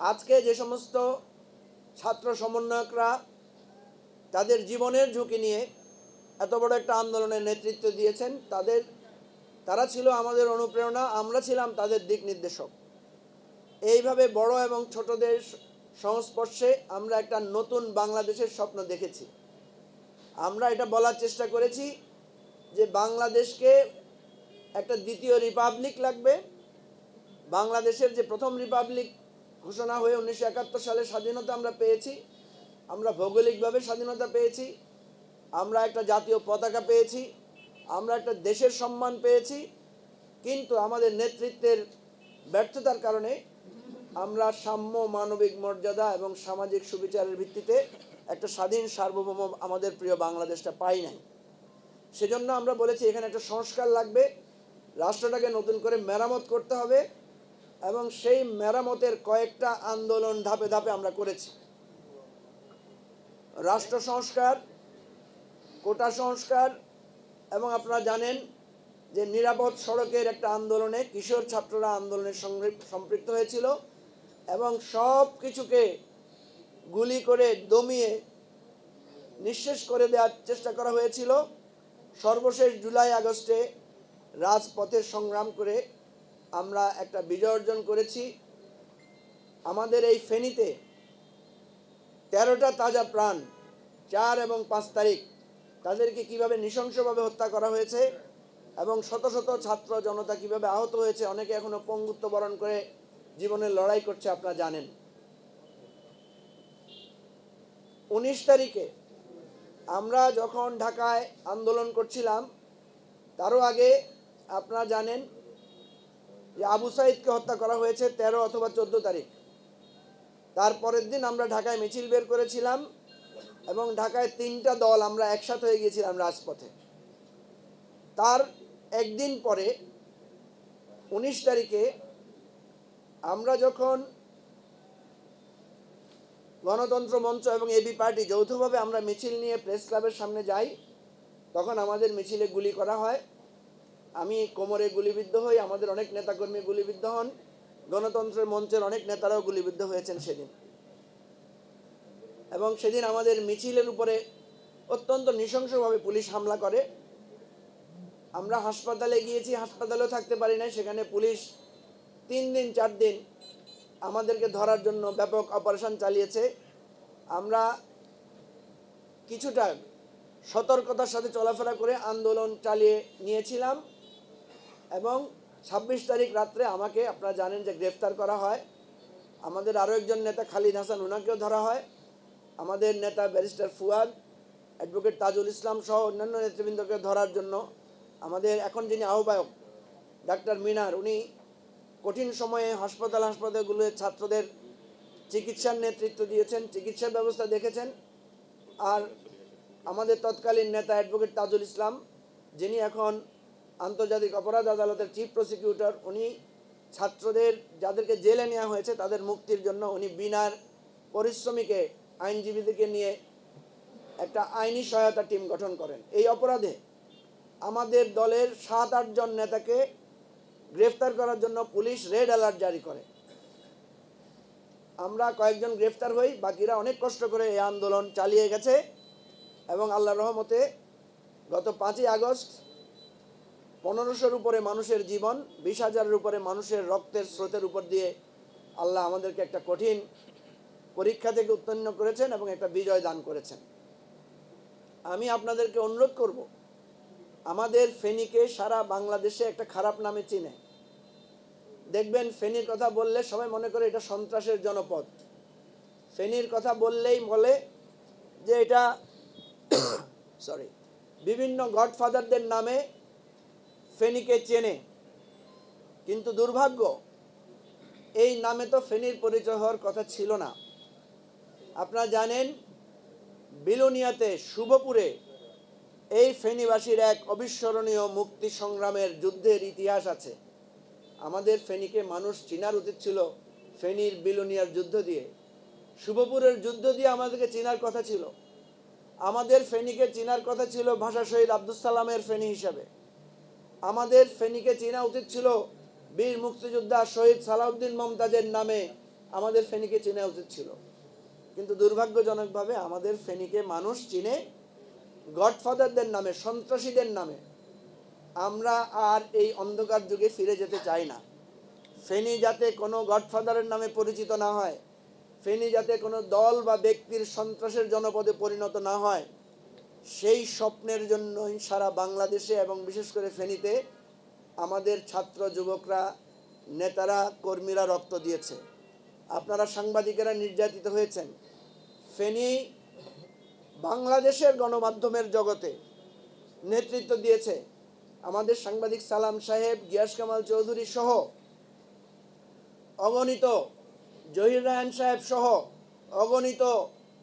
আজকে যে সমস্ত ছাত্র সমন্বয়করা তাদের জীবনের ঝুঁকি নিয়ে এত বড় একটা আন্দোলনের নেতৃত্ব দিয়েছেন, তাদের, তারা ছিল আমাদের অনুপ্রেরণা, আমরা ছিলাম তাদের দিক নির্দেশক। এইভাবে বড় এবং ছোটদের সংস্পর্শে আমরা একটা নতুন বাংলাদেশের স্বপ্ন দেখেছি। আমরা এটা বলার চেষ্টা করেছি যে বাংলাদেশকে একটা দ্বিতীয় রিপাবলিক লাগবে। বাংলাদেশের যে প্রথম রিপাবলিক ঘোষণা হয়ে উনিশশো একাত্তর সালে স্বাধীনতা আমরা পেয়েছি। আমরা ভৌগোলিকভাবে স্বাধীনতা পেয়েছি। আমরা একটা জাতীয় পতাকা পেয়েছি। আমরা একটা দেশের সম্মান পেয়েছি। কিন্তু আমাদের নেতৃত্বের ব্যর্থতার কারণে আমরা সাম্য মানবিক মর্যাদা এবং সামাজিক সুবিচারের ভিত্তিতে একটা স্বাধীন সার্বভৌম আমাদের প্রিয় বাংলাদেশটা পাই নাই। সেজন্য আমরা বলেছি এখানে একটা সংস্কার লাগবে। রাষ্ট্রটাকে নতুন করে মেরামত করতে হবে। এবং সেই মেরামতের কয়েকটা আন্দোলন ধাপে ধাপে আমরা করেছি। রাষ্ট্র সংস্কার, কোটা সংস্কার এবং আপনারা জানেন যে নিরাপদ সড়কের একটা আন্দোলনে কিশোর ছাত্ররা আন্দোলনের সম্পৃক্ত হয়েছিল এবং সব কিছুকে গুলি করে দমিয়ে নিঃশেষ করে দেওয়ার চেষ্টা করা হয়েছিল। সর্বশেষ জুলাই আগস্টে রাজপথে সংগ্রাম করে আমরা একটা বিজয় অর্জন করেছি। আমাদের এই ফেনীতে তেরোটা তাজা প্রাণ চার এবং পাঁচ তারিখ তাদেরকে কীভাবে নৃশংসভাবে হত্যা করা হয়েছে এবং শত শত ছাত্র জনতা কীভাবে আহত হয়েছে, অনেকে এখনও পঙ্গুত্ব বরণ করে জীবনের লড়াই করছে, আপনারা জানেন। উনিশ তারিখে আমরা যখন ঢাকায় আন্দোলন করছিলাম, তারও আগে আপনারা জানেন যে আবু সাইদকে হত্যা করা হয়েছে তেরো অথবা চোদ্দ তারিখ। তারপরের দিন আমরা ঢাকায় মিছিল বের করেছিলাম এবং ঢাকায় তিনটা দল আমরা একসাথে হয়ে গিয়েছিলাম রাজপথে। তার একদিন পরে, উনিশ তারিখে আমরা যখন গণতন্ত্র মঞ্চ এবং এবি পার্টি যৌথভাবে আমরা মিছিল নিয়ে প্রেস ক্লাবের সামনে যাই, তখন আমাদের মিছিলে গুলি করা হয়। আমি কোমরে গুলিবিদ্ধ হই, আমাদের অনেক নেতাকর্মী গুলিবিদ্ধ হন। গণতন্ত্রের মঞ্চের অনেক নেতারাও গুলিবিদ্ধ হয়েছেন সেদিন। এবং সেদিন আমাদের মিছিলের উপরে অত্যন্ত নৃশংসভাবে পুলিশ হামলা করে। আমরা হাসপাতালে গিয়েছি, হাসপাতালেও থাকতে পারি না সেখানে পুলিশ তিন দিন, চার দিন আমাদেরকে ধরার জন্য ব্যাপক অপারেশন চালিয়েছে। আমরা কিছুটা সতর্কতার সাথে চলাফেরা করে আন্দোলন চালিয়ে নিয়েছিলাম। এবং ছাব্বিশ তারিখ রাত্রে আমাকে, আপনারা জানেন যে গ্রেফতার করা হয়। আমাদের আরও একজন নেতা খালিদ হাসান ওনাকেও ধরা হয়। আমাদের নেতা ব্যারিস্টার ফুয়াদ, অ্যাডভোকেট তাজুল ইসলাম সহ অন্যান্য নেতৃবৃন্দকে ধরার জন্য আমাদের এখন যিনি আহ্বায়ক, ডাক্তার মিনার, উনি কঠিন সময়ে হাসপাতাল হাসপাতালগুলোর ছাত্রদের চিকিৎসার নেতৃত্ব দিয়েছেন, চিকিৎসার ব্যবস্থা দেখেছেন। আর আমাদের তৎকালীন নেতা অ্যাডভোকেট তাজুল ইসলাম, যিনি এখন আন্তর্জাতিক অপরাধ আদালতের চিফ প্রসিকিউটর উনি ছাত্রদের যাদেরকে জেলে নেওয়া হয়েছে, তাদের মুক্তির জন্য উনি বিনার পরিশ্রমীকে আইনজীবীদেরকে নিয়ে একটা আইনি সহায়তা টিম গঠন করেন। এই অপরাধে আমাদের দলের সাত আটজন নেতাকে গ্রেফতার করার জন্য পুলিশ রেড অ্যালার্ট জারি করে। আমরা কয়েকজন গ্রেফতার হই, বাকিরা অনেক কষ্ট করে এই আন্দোলন চালিয়ে গেছে এবং আল্লাহ রহমতে গত পাঁচই আগস্ট পনেরোশোর উপরে মানুষের জীবন, বিশ হাজারের উপরে মানুষের রক্তের স্রোতের উপর দিয়ে আল্লাহ আমাদেরকে একটা কঠিন পরীক্ষা থেকে উত্তীর্ণ করেছেন এবং একটা বিজয় দান করেছেন। আমি আপনাদেরকে অনুরোধ করব, আমাদের ফেনীকে সারা বাংলাদেশে একটা খারাপ নামে চিনে। দেখবেন ফেনীর কথা বললে সবাই মনে করে এটা সন্ত্রাসের জনপদ। ফেনীর কথা বললেই বলে যে এটা সরি বিভিন্ন গডফাদারদের নামে ফেনীকে চেনে। কিন্তু দুর্ভাগ্য, এই নামে তো ফেনীর পরিচয় হওয়ার কথা ছিল না। আপনারা জানেন, বিলোনিয়াতে শুভপুরে এই ফেনীবাসীর এক অবিস্মরণীয় মুক্তি সংগ্রামের যুদ্ধের ইতিহাস আছে। আমাদের ফেনীকে মানুষ চিনার উচিত ছিল ফেনীর বিলোনিয়ার যুদ্ধ দিয়ে। শুভপুরের যুদ্ধ দিয়ে আমাদেরকে চেনার কথা ছিল। আমাদের ফেনীকে চেনার কথা ছিল ভাষা শহীদ আব্দুল সালামের ফেনী হিসাবে। আমাদের ফেনীকে চেনা উচিত ছিল বীর মুক্তিযোদ্ধা শহীদ সালাউদ্দিন মমতাজের নামে আমাদের ফেনীকে চেনা উচিত ছিল। কিন্তু দুর্ভাগ্যজনকভাবে আমাদের ফেনীকে মানুষ চিনে গডফাদারদের নামে, সন্ত্রাসীদের নামে আমরা আর এই অন্ধকার যুগে ফিরে যেতে চাই না। ফেনী যাতে কোনো গডফাদারের নামে পরিচিত না হয়, ফেনী যাতে কোনো দল বা ব্যক্তির সন্ত্রাসের জনপদে পরিণত না হয় সেই স্বপ্নের জন্যই সারা বাংলাদেশে এবং বিশেষ করে ফেনীতে আমাদের ছাত্র যুবকরা, নেতারা, কর্মীরা রক্ত দিয়েছে। আপনারা সাংবাদিকেরা নির্যাতিত হয়েছেন। ফেনী বাংলাদেশের গণমাধ্যমের জগতে নেতৃত্ব দিয়েছে আমাদের সাংবাদিক সালাম সাহেব, গিয়াস কামাল চৌধুরী সহ অগণিত জহির রায়ন সাহেব সহ অগণিত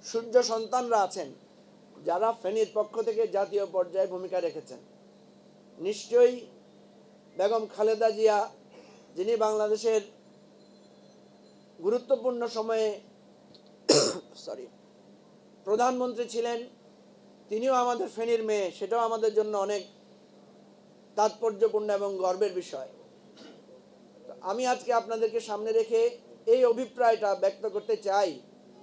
সূর্য সন্তানরা আছেন। যারা ফেনীর পক্ষ থেকে জাতীয় পর্যায়ে ভূমিকা রেখেছেন। নিশ্চয়ই বেগম খালেদা জিয়া, যিনি বাংলাদেশের গুরুত্বপূর্ণ সময়ে সরি প্রধানমন্ত্রী ছিলেন, তিনিও আমাদের ফেনীর মেয়ে, সেটাও আমাদের জন্য অনেক তাৎপর্যপূর্ণ এবং গর্বের বিষয়। আমি আজকে আপনাদেরকে সামনে রেখে এই অভিপ্রায়টা ব্যক্ত করতে চাই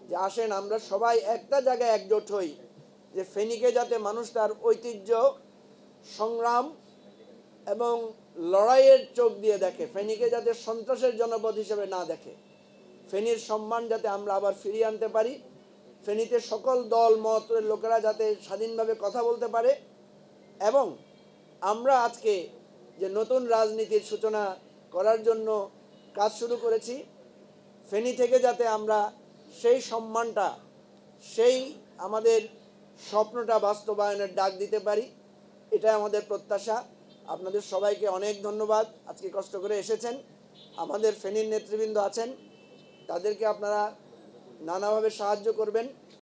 যে আসেন আমরা সবাই একটা জায়গায় একজোট হই। যে ফেনীকে যাতে মানুষ তার ঐতিহ্য, সংগ্রাম এবং লড়াইয়ের চোখ দিয়ে দেখে, ফেনীকে যাতে সন্ত্রাসের জনপদ হিসেবে না দেখে, ফেনীর সম্মান যাতে আমরা আবার ফিরিয়ে আনতে পারি, ফেনীতে সকল দল, মতের লোকেরা যাতে স্বাধীনভাবে কথা বলতে পারে এবং আমরা আজকে যে নতুন রাজনীতির সূচনা করার জন্য কাজ শুরু করেছি, ফেনী থেকে যাতে আমরা সেই সম্মানটা, সেই আমাদের স্বপ্নটা বাস্তবায়নের ডাক দিতে পারি, এটাই আমাদের প্রত্যাশা। আপনাদের সবাইকে অনেক ধন্যবাদ, আজকে কষ্ট করে এসেছেন। আমাদের ফেনীর নেতৃবৃন্দ আছেন, তাদেরকে আপনারা নানাভাবে সাহায্য করবেন।